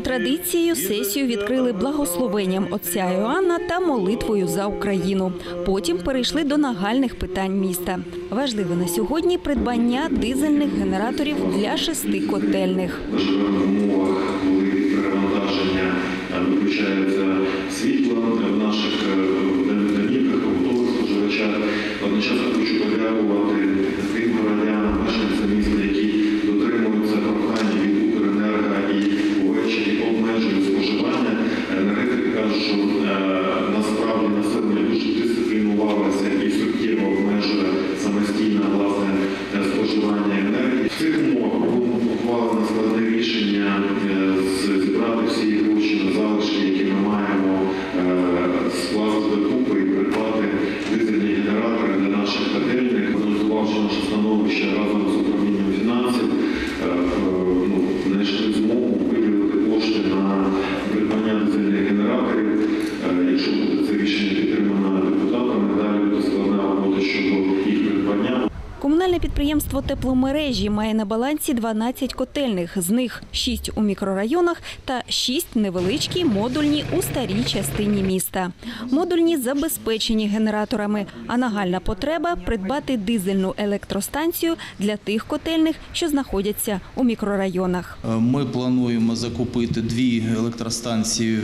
традицією сесію відкрили благословенням отця Іоанна та молитвою за Україну. Потім перейшли до нагальних питань міста. Важливе на сьогодні придбання дизельних генераторів для шести котельних. перевантаження е, в наших е, домівках, споживачах. Одночасно хочу подякувати придбання. Комунальне підприємство тепломережі має на балансі 12 котельних, з них 6 у мікрорайонах та 6 невеличкі модульні у старій частині міста. Модульні забезпечені генераторами, а нагальна потреба придбати дизельну електростанцію для тих котельних, що знаходяться у мікрорайонах. Е, Ми плануємо закупити дві електростанції е,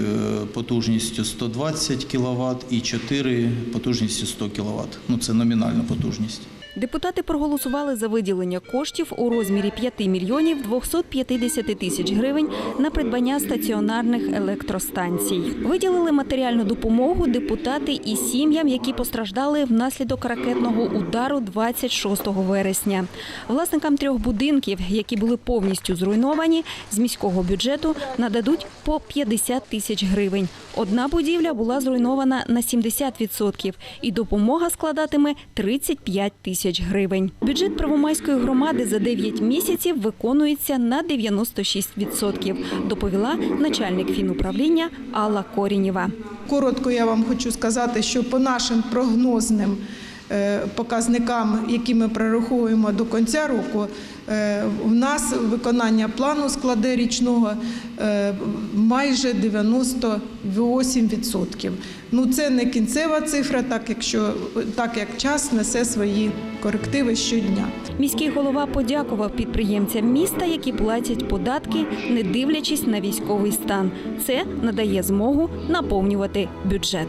потужністю 120 кВт і чотири потужністю 100 кВт. Ну це номінальна потужність. Депутати проголосували за виділення коштів у розмірі 5 мільйонів 250 тисяч гривень на придбання стаціонарних електростанцій. Виділили матеріальну допомогу депутати і сім'ям, які постраждали внаслідок ракетного удару 26 вересня. Власникам трьох будинків, які були повністю зруйновані, з міського бюджету нададуть по 50 тисяч гривень. Одна будівля була зруйнована на 70% і допомога складатиме 35 тисяч гривень. Бюджет Правомайської громади за 9 місяців виконується на 96%, доповіла начальник фінуправління Алла Корінєва. Коротко я вам хочу сказати, що по нашим прогнозним показникам, які ми прораховуємо до кінця року, е, у нас виконання плану складе річного е, майже 98%. Ну це не кінцева цифра, так якщо так як час несе свої корективи щодня. Міський голова подякував підприємцям міста, які платять податки, не дивлячись на військовий стан. Це надає змогу наповнювати бюджет.